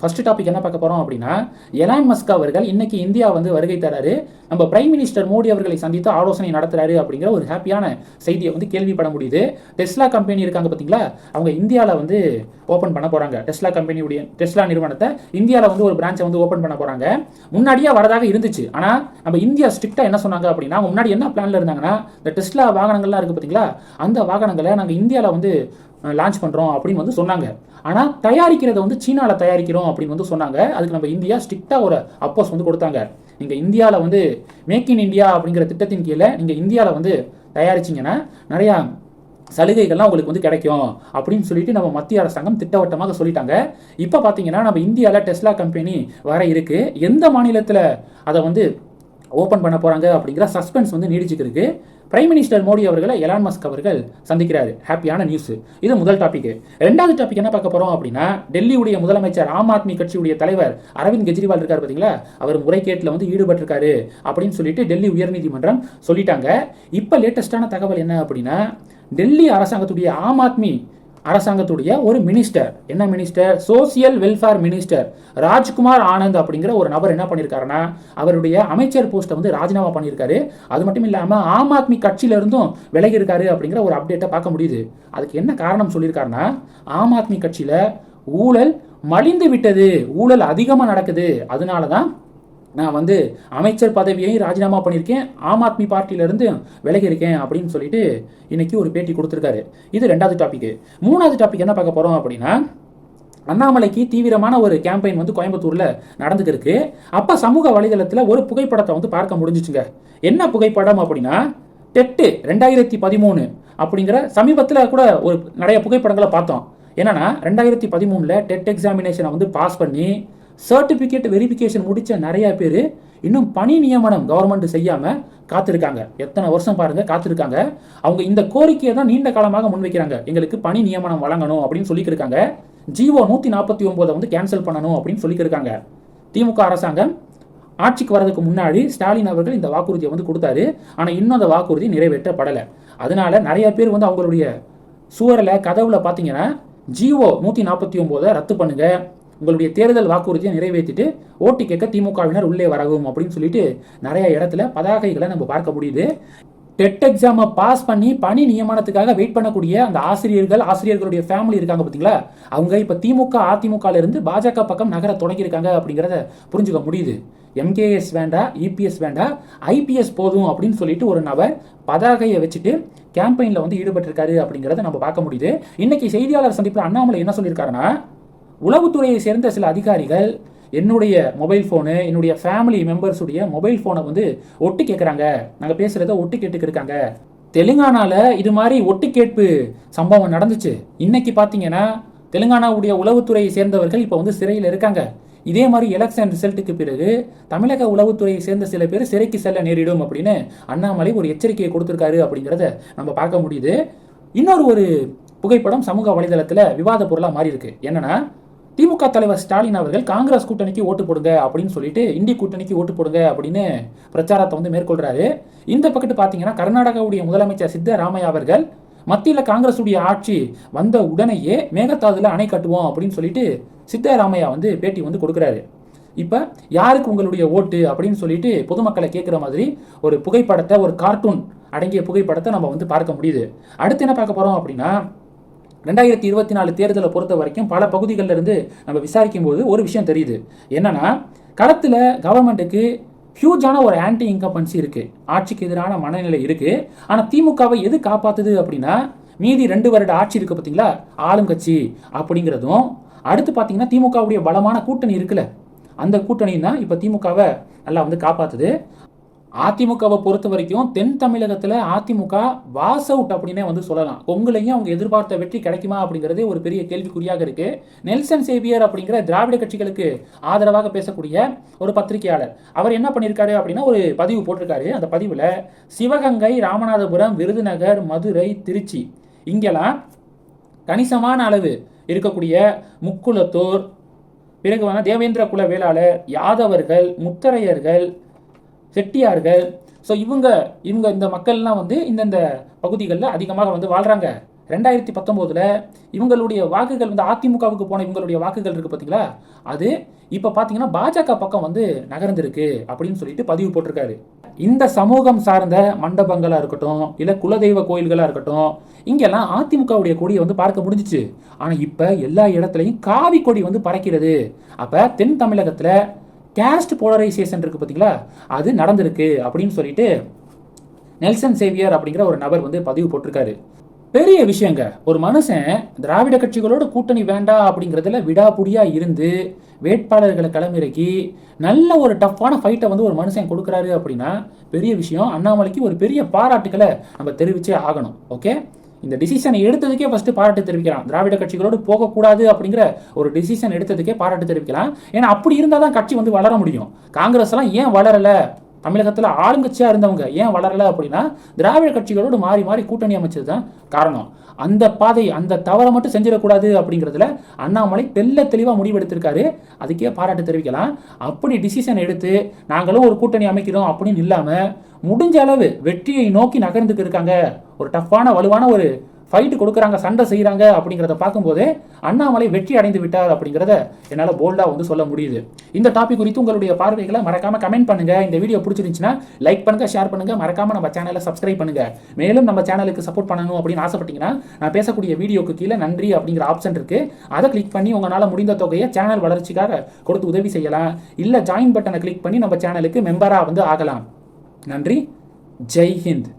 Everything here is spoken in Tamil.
ஃபர்ஸ்ட் டாபிக் என்ன பார்க்க போறோம் அப்படின்னா எலான் மஸ்க் அவர்கள் இன்னைக்கு இந்தியா வந்து வருகை தராரு. நம்ம பிரைம் மினிஸ்டர் மோடி அவர்களை சந்தித்து ஆலோசனை நடத்துறாரு அப்படிங்கிற ஒரு ஹாப்பியான செய்தியை வந்து கேள்விப்பட முடியுது. டெஸ்லா கம்பெனி இருக்காங்க பார்த்தீங்களா? அவங்க இந்தியாவில் வந்து ஓப்பன் பண்ண போறாங்க. டெஸ்லா கம்பெனியுடைய டெஸ்லா நிறுவனத்தை இந்தியாவில் வந்து ஒரு பிரான்ச்சை வந்து ஓப்பன் பண்ண போறாங்க. முன்னாடியே வரதாக இருந்துச்சு. ஆனால் நம்ம இந்தியா ஸ்ட்ரிக்டா என்ன சொன்னாங்க அப்படின்னா முன்னாடி என்ன பிளான்ல இருந்தாங்கன்னா இந்த டெஸ்லா வாகனங்கள்லாம் இருக்கு பார்த்தீங்களா? அந்த வாகனங்களை நாங்கள் இந்தியாவில் வந்து லான்ச் பண்ணுறோம் அப்படின்னு வந்து சொன்னாங்க. ஆனால் தயாரிக்கிறத வந்து சீனாவில் தயாரிக்கிறோம் அப்படின்னு வந்து சொன்னாங்க. அதுக்கு நம்ம இந்தியா ஸ்ட்ரிக்டாக ஒரு அப்போஸ் வந்து கொடுத்தாங்க. நீங்கள் இந்தியாவில் வந்து மேக் இன் இந்தியா அப்படிங்கிற திட்டத்தின் கீழே நீங்கள் இந்தியாவில் வந்து தயாரிச்சிங்கன்னா நிறையா சலுகைகள்லாம் உங்களுக்கு வந்து கிடைக்கும் அப்படின்னு சொல்லிட்டு நம்ம மத்திய அரசாங்கம் திட்டவட்டமாக சொல்லிட்டாங்க. இப்போ பார்த்தீங்கன்னா நம்ம இந்தியாவில் டெஸ்லா கம்பெனி வர இருக்குது எந்த மாநிலத்தில் அதை வந்து ஓப்பன் பண்ண போகிறாங்க அப்படிங்கிற சஸ்பென்ஸ் வந்து நீடிச்சுக்கிருக்கு. பிரைம் மினிஸ்டர் மோடி அவர்களை எலான் மஸ்க் அவர்கள் சந்திக்கிறாரு. ஹாப்பியான நியூஸ் இது முதல் டாபிக் ரெண்டாவது டாபிக் என்ன பார்க்க போறோம் அப்படின்னா டெல்லியுடைய முதலமைச்சர் ஆம் ஆத்மி கட்சியுடைய தலைவர் அரவிந்த் கெஜ்ரிவால் இருக்கார் பார்த்தீங்களா அவர் முறைகேட்டில் வந்து ஈடுபட்டிருக்காரு அப்படின்னு சொல்லிட்டு டெல்லி உயர்நீதிமன்றம் சொல்லிட்டாங்க. இப்போ லேட்டஸ்டான தகவல் என்ன அப்படின்னா டெல்லி அரசாங்கத்துடைய ஆம் ஆத்மி அரசாங்கத்துடைய ஒரு மினிஸ்டர் என்ன minister social welfare minister Rajkumar Anand அப்படிங்கிற ஒரு நபர் என்ன பண்ணியிருக்காருன்னா அவருடைய அமைச்சர் போஸ்ட்டை வந்து ராஜினாமா பண்ணியிருக்காரு அது மட்டும் இல்லாமல் ஆம் ஆத்மி கட்சியில இருந்தும் விலகி இருக்காரு அப்படிங்கிற ஒரு அப்டேட்டை பார்க்க முடியுது. அதுக்கு என்ன காரணம் சொல்லியிருக்காருன்னா ஆம் ஆத்மி கட்சியில் ஊழல் மலிந்து விட்டது. ஊழல் அதிகமாக நடக்குது. அதனால தான் நான் வந்து அமைச்சர் பதவியையும் ராஜினாமா பண்ணியிருக்கேன் ஆம் ஆத்மி பார்ட்டியிலேருந்து விலகி இருக்கேன் அப்படின்னு சொல்லிட்டு இன்னைக்கு ஒரு பேட்டி கொடுத்துருக்காரு. இது ரெண்டாவது டாபிக் மூணாவது டாபிக் என்ன பார்க்க போகிறோம் அப்படின்னா அண்ணாமலைக்கு தீவிரமான ஒரு கேம்பெயின் வந்து கோயம்புத்தூரில் நடந்துக்கிருக்கு. அப்போ சமூக வலைதளத்தில் ஒரு புகைப்படத்தை வந்து பார்க்க முடிஞ்சிச்சுங்க. என்ன புகைப்படம் அப்படின்னா டெட்டு ரெண்டாயிரத்தி பதிமூணு அப்படிங்கிற சமீபத்தில் கூட ஒரு நிறைய புகைப்படங்களை பார்த்தோம். என்னன்னா ரெண்டாயிரத்தி பதிமூணில் டெட் எக்ஸாமினேஷனை வந்து பாஸ் பண்ணி சர்டிஃபிகேட் வெரிஃபிகேஷன் முடித்த நிறையா பேர் இன்னும் பணி நியமனம் கவர்மெண்ட் செய்யாமல் காத்திருக்காங்க. எத்தனை வருஷம் பாருங்க காத்திருக்காங்க. அவங்க இந்த கோரிக்கையை தான் நீண்ட காலமாக முன்வைக்கிறாங்க. எங்களுக்கு பணி நியமனம் வழங்கணும் அப்படின்னு சொல்லியிருக்காங்க ஜிஓ நூற்றி நாற்பத்தி ஒம்போதை வந்து கேன்சல் பண்ணணும் அப்படின்னு சொல்லியிருக்காங்க திமுக அரசாங்கம் ஆட்சிக்கு வரதுக்கு முன்னாடி ஸ்டாலின் அவர்கள் இந்த வாக்குறுதியை வந்து கொடுத்தாரு. ஆனால் இன்னும் அந்த வாக்குறுதி நிறைவேற்றப்படலை. அதனால நிறைய பேர் வந்து அவங்களுடைய சுவரில் கதவுல பார்த்தீங்கன்னா ஜிஓ நூற்றி நாற்பத்தி ஒம்போதை ரத்து பண்ணுங்கள் உங்களுடைய தேர்தல் வாக்குறுதியை நிறைவேற்றிட்டு ஓட்டு கேட்க திமுகவினர் உள்ளே வரவும் அப்படின்னு சொல்லிட்டு நிறைய இடத்துல பதாகைகளை நம்ம பார்க்க முடியுது. டெட் எக்ஸாமை பாஸ் பண்ணி பணி நியமனத்துக்காக வெயிட் பண்ணக்கூடிய அந்த ஆசிரியர்கள் ஆசிரியர்களுடைய ஃபேமிலி இருக்காங்க பார்த்தீங்களா? அவங்க இப்போ திமுக அதிமுகல இருந்து பாஜக பக்கம் நகர தொடங்கியிருக்காங்க அப்படிங்கிறத புரிஞ்சுக்க முடியுது. எம்கேஎஸ் வேண்டாம் இபிஎஸ் வேண்டாம் ஐபிஎஸ் போதும் அப்படின்னு சொல்லிட்டு ஒரு நபர் பதாகையை வச்சுட்டு கேம்பெயினில் வந்து ஈடுபட்டிருக்காரு அப்படிங்கிறத நம்ம பார்க்க முடியுது. இன்னைக்கு செய்தியாளர் சந்திப்பில் அண்ணாமலை என்ன சொல்லியிருக்காருன்னா உளவுத்துறையை சேர்ந்த சில அதிகாரிகள் என்னுடைய மொபைல் ஃபோனு என்னுடைய ஃபேமிலி மெம்பர்ஸுடைய மொபைல் ஃபோனை வந்து ஒட்டு கேட்குறாங்க நாங்கள் பேசுகிறத ஒட்டு கேட்டுக்கிருக்காங்க தெலுங்கானாவில் தெலுங்கானால இது மாதிரி ஒட்டு கேட்பு சம்பவம் நடந்துச்சு. இன்னைக்கு பார்த்தீங்கன்னா தெலுங்கானாவுடைய உளவுத்துறையை சேர்ந்தவர்கள் இப்போ வந்து சிறையில் இருக்காங்க. இதே மாதிரி எலெக்ஷன் ரிசல்ட்டுக்கு பிறகு தமிழக உளவுத்துறையை சேர்ந்த சில பேர் சிறைக்கு செல்ல நேரிடும் அப்படின்னு அண்ணாமலை ஒரு எச்சரிக்கையை கொடுத்துருக்காரு அப்படிங்கிறத நம்ம பார்க்க முடியுது. இன்னொரு ஒரு புகைப்படம் சமூக வலைதளத்தில் விவாத பொருளாக மாறி இருக்கு என்னன்னா திமுக தலைவர் ஸ்டாலின் அவர்கள் காங்கிரஸ் கூட்டணிக்கு ஓட்டு போடுங்க அப்படின்னு சொல்லிட்டு இந்தி கூட்டணிக்கு ஓட்டு போடுங்க அப்படின்னு பிரச்சாரத்தை வந்து மேற்கொள்றாரு. இந்த பக்கத்து பார்த்தீங்கன்னா கர்நாடகாவுடைய முதலமைச்சர் சித்தராமையா அவர்கள் மத்தியில் காங்கிரஸுடைய ஆட்சி வந்த உடனேயே மேகதாதுல அணை கட்டுவோம் அப்படின்னு சொல்லிட்டு சித்தராமையா வந்து பேட்டி வந்து கொடுக்குறாரு. இப்போ யாருக்கு உங்களுடைய ஓட்டு? அப்படின்னு சொல்லிட்டு பொதுமக்களை கேட்குற மாதிரி ஒரு புகைப்படத்தை ஒரு கார்ட்டூன் அடங்கிய புகைப்படத்தை நம்ம வந்து பார்க்க முடியுது. அடுத்து என்ன பார்க்க போகிறோம் அப்படின்னா ரெண்டாயிரத்தி இருபத்தி நாலு தேர்தலை பொறுத்த வரைக்கும் பல பகுதிகளில் இருந்து நம்ம விசாரிக்கும் போது ஒரு விஷயம் தெரியுது. என்னன்னா களத்தில் கவர்மெண்ட்டுக்கு ஹியூஜான ஒரு ஆன்டி இன்கம்பன்சி இருக்குது ஆட்சிக்கு எதிரான மனநிலை இருக்குது ஆனால் திமுகவை எது காப்பாற்றுது அப்படின்னா மீதி ரெண்டு வருட ஆட்சி இருக்குது பார்த்தீங்களா ஆளுங்கட்சி அப்படிங்கிறதும். அடுத்து பார்த்தீங்கன்னா திமுகவுடைய பலமான கூட்டணி இருக்குல்ல. அந்த கூட்டணி தான் இப்போ திமுகவை நல்லா வந்து காப்பாற்றுது அதிமுகவை பொறுத்த வரைக்கும் தென் தமிழகத்தில் அதிமுக வாஸ் அவுட் அப்படின்னே வந்து சொல்லலாம். உங்களையும் அவங்க எதிர்பார்த்த வெற்றி கிடைக்குமா அப்படிங்கிறது ஒரு பெரிய கேள்விக்குறியாக இருக்கு. நெல்சன் சேவியர் அப்படிங்கிற திராவிட கட்சிகளுக்கு ஆதரவாக பேசக்கூடிய ஒரு பத்திரிகையாளர். அவர் என்ன பண்ணியிருக்காரு அப்படின்னா ஒரு பதிவு போட்டிருக்காரு. அந்த பதிவில் சிவகங்கை ராமநாதபுரம் விருதுநகர் மதுரை திருச்சி இங்கெல்லாம் கணிசமான அளவு இருக்கக்கூடிய முக்குளத்தூர் பிறகு வந்து தேவேந்திர குல வேளாளர் யாதவர்கள் முத்தரையர்கள் செட்டியார்கள் ஸோ இவங்க இவங்க இந்த மக்கள்லாம் வந்து இந்தந்த பகுதிகளில் அதிகமாக வந்து வாழ்கிறாங்க ரெண்டாயிரத்தி பத்தொம்போதில் இவங்களுடைய வாக்குகள் வந்து அதிமுகவுக்கு போன இவங்களுடைய வாக்குகள் இருக்குது பார்த்தீங்களா அது இப்போ பார்த்தீங்கன்னா பாஜக பக்கம் வந்து நகர்ந்திருக்கு அப்படின்னு சொல்லிட்டு பதிவு போட்டிருக்காரு. இந்த சமூகம் சார்ந்த மண்டபங்களாக இருக்கட்டும் இல்லை குலதெய்வ கோயில்களாக இருக்கட்டும் இங்கெல்லாம் அதிமுகவுடைய கொடியை வந்து பார்க்க முடிஞ்சிச்சு. ஆனால் இப்போ எல்லா இடத்துலையும் காவி கொடி வந்து பறக்கிறது. அப்போ தென் தமிழகத்தில் கேஸ்ட் போலரைசேஷன் இருக்குது பார்த்தீங்களா அது நடந்திருக்கு அப்படின்னு சொல்லிட்டு நெல்சன் சேவியர் அப்படிங்கிற ஒரு நபர் வந்து பதிவு போட்டிருக்காரு. பெரிய விஷயங்க. ஒரு மனுஷன் திராவிட கட்சிகளோட கூட்டணி வேண்டாம் அப்படிங்கிறதுல விடாபுடியாக இருந்து வேட்பாளர்களை களமிறக்கி நல்ல ஒரு டஃப்பான ஃபைட்டை வந்து ஒரு மனுஷன் கொடுக்குறாரு அப்படின்னா பெரிய விஷயம். அண்ணாமலைக்கு ஒரு பெரிய பாராட்டுக்களை நம்ம தெரிவிச்சே ஆகணும். ஓகே இந்த டிசிஷனை எடுத்ததுக்கே ஃபர்ஸ்ட் பாராட்டு தெரிவிக்கலாம். திராவிட கட்சிகளோடு போகக்கூடாது அப்படிங்கிற ஒரு டிசிஷன் எடுத்ததுக்கே பாராட்டு தெரிவிக்கலாம். ஏன்னா அப்படி இருந்தால் தான் கட்சி வந்து வளர முடியும். காங்கிரஸ் எல்லாம் ஏன் வளரல? தமிழகத்தில் ஆளுங்கட்சியாக இருந்தவங்க ஏன் வளரல அப்படின்னா திராவிட கட்சிகளோடு மாறி மாறி கூட்டணி அமைச்சது தான் காரணம். அந்த பாதை அந்த தவறை மட்டும் செஞ்சிடக்கூடாது அப்படிங்கிறதுல அண்ணாமலை தெல்ல தெளிவாக முடிவெடுத்திருக்காரு. அதுக்கே பாராட்டு தெரிவிக்கலாம். அப்படி டிசிஷன் எடுத்து நாங்களும் ஒரு கூட்டணி அமைக்கிறோம் அப்படின்னு இல்லாமல் முடிஞ்ச அளவு வெற்றியை நோக்கி நகர்ந்துக்கு இருக்காங்க. ஒரு டஃப்பான வலுவான ஒரு ஃபைட்டு கொடுக்குறாங்க சண்டை செய்கிறாங்க அப்படிங்கிறத பார்க்கும்போதே அண்ணாமலை வெற்றி அடைந்து விட்டார் அப்படிங்கிறத என்னால் போல்டாக வந்து சொல்ல முடியுது. இந்த டாபிக் குறித்து உங்களுடைய பார்வைகளை மறக்காமல் கமெண்ட் பண்ணுங்கள் இந்த வீடியோ பிடிச்சிருந்துச்சுன்னா லைக் பண்ணுங்கள் ஷேர் பண்ணுங்கள் மறக்காமல் நம்ம சேனலை சப்ஸ்கிரைப் பண்ணுங்கள் மேலும் நம்ம சேனலுக்கு சப்போர்ட் பண்ணணும் அப்படின்னு ஆசைப்பட்டீங்கன்னா நான் பேசக்கூடிய வீடியோக்கு கீழே நன்றி அப்படிங்கிற ஆப்ஷன் இருக்குது அதை கிளிக் பண்ணி உங்களால் முடிந்த தொகையை சேனல் வளர்ச்சிக்காக கொடுத்து உதவி செய்யலாம். இல்லை ஜாயின் பட்டனை கிளிக் பண்ணி நம்ம சேனலுக்கு மெம்பராக வந்து ஆகலாம். நன்றி. ஜெய் ஹிந்த்.